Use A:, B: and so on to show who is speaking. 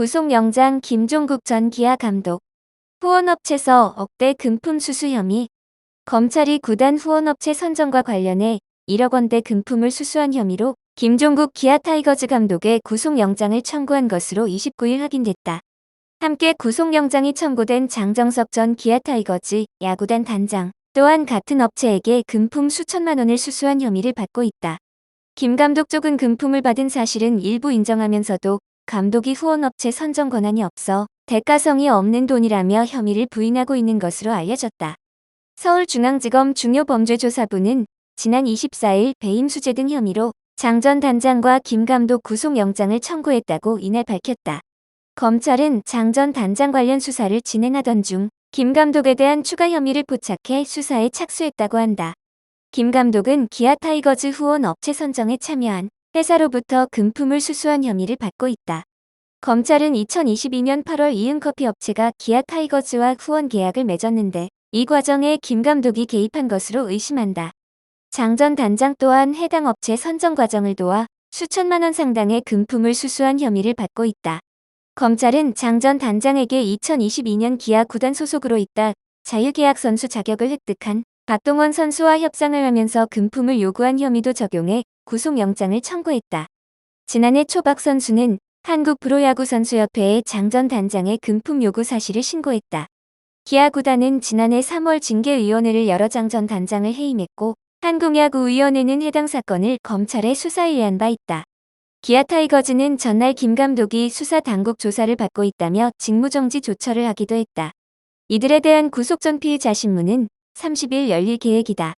A: 구속영장 김종국 전 기아 감독. 후원업체서 억대 금품 수수 혐의. 검찰이 구단 후원업체 선정과 관련해 1억 원대 금품을 수수한 혐의로 김종국 기아 타이거즈 감독의 구속영장을 청구한 것으로 29일 확인됐다. 함께 구속영장이 청구된 장정석 전 기아 타이거즈 야구단 단장 또한 같은 업체에게 금품 수천만 원을 수수한 혐의를 받고 있다. 김 감독 쪽은 금품을 받은 사실은 일부 인정하면서도 감독이 후원업체 선정 권한이 없어 대가성이 없는 돈이라며 혐의를 부인하고 있는 것으로 알려졌다. 서울중앙지검 중요범죄조사부는 지난 24일 배임수재 등 혐의로 장 전 단장과 김 감독 구속영장을 청구했다고 이날 밝혔다. 검찰은 장 전 단장 관련 수사를 진행하던 중 김 감독에 대한 추가 혐의를 포착해 수사에 착수했다고 한다. 김 감독은 기아 타이거즈 후원 업체 선정에 참여한 회사로부터 금품을 수수한 혐의를 받고 있다. 검찰은 2022년 8월 이응커피 업체가 기아 타이거즈와 후원 계약을 맺었는데 이 과정에 김 감독이 개입한 것으로 의심한다. 장 전 단장 또한 해당 업체 선정 과정을 도와 수천만 원 상당의 금품을 수수한 혐의를 받고 있다. 검찰은 장 전 단장에게 2022년 기아 구단 소속으로 있다 자유계약 선수 자격을 획득한 박동원 선수와 협상을 하면서 금품을 요구한 혐의도 적용해 구속영장을 청구했다. 지난해 초박 선수는 한국 프로야구 선수협회에 장전 단장의 금품 요구 사실을 신고했다. 기아 구단은 지난해 3월 징계위원회를 열어 장전 단장을 해임했고 한국야구위원회는 해당 사건을 검찰에 수사 의뢰한 바 있다. 기아 타이거즈는 전날 김 감독이 수사 당국 조사를 받고 있다며 직무정지 조처를 하기도 했다. 이들에 대한 구속 전 피의자 신문은 30일 열릴 계획이다.